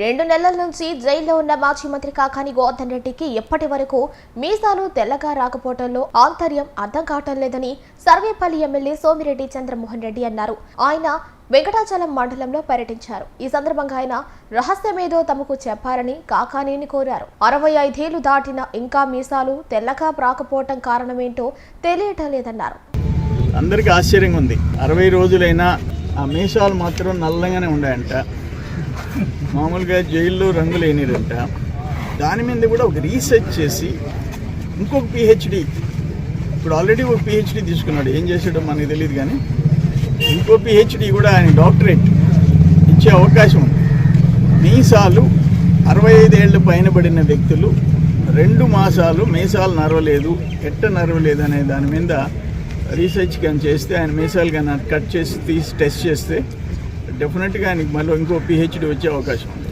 రెండు నెలల నుంచి జైల్లో ఉన్న మాజీ మంత్రి కాకాని గోవర్ధన్ రెడ్డికి ఎప్పటి వరకు మీసాలు తెల్లగా రాకపోవడంలో ఆంతర్యం అర్థం కావటం లేదని సర్వేపల్లి ఎమ్మెల్యే సోమిరెడ్డి చంద్రమోహన్ రెడ్డి అన్నారు. ఆయన వెంకటాచలం మండలంలో పర్యటించారు. ఈ సందర్భంగా ఆయన రహస్యమేదో తమకు చెప్పారని కాకానేని కోరారు. అరవై ఐదేళ్ళు దాటిన ఇంకా మీసాలు తెల్లగా రాకపోవటం కారణమేంటో తెలియటం లేదన్నారు. అందరికీ ఆశ్చర్యంగా ఉంది. అరవై రోజులైనా ఆ మీసాలు మాత్రం నల్లగానే ఉన్నాయంట మామూలుగా జైల్లో రంగు లేనిరంట దాని మీద కూడా ఒక రీసెర్చ్ చేసి ఇంకొక పిహెచ్డి ఇప్పుడు ఆల్రెడీ ఒక పిహెచ్డి తీసుకున్నాడు. ఏం చేసాడో మనకి తెలియదు కానీ ఇంకో పిహెచ్డి కూడా ఆయన డాక్టరేట్ ఇచ్చే అవకాశం ఉంది. మీసాలు అరవై ఐదేళ్ళు పైన పడిన వ్యక్తులు రెండు మాసాలు మీసాలు నరవలేదు ఎట్ట నరవలేదు అనే దాని మీద రీసెర్చ్ కానీ చేస్తే ఆయన మీసాలు కానీ కట్ చేసి తీసి టెస్ట్ చేస్తే డెఫినెట్గా ఆయనకి మళ్ళీ ఇంకో పిహెచ్డి వచ్చే అవకాశం ఉంది.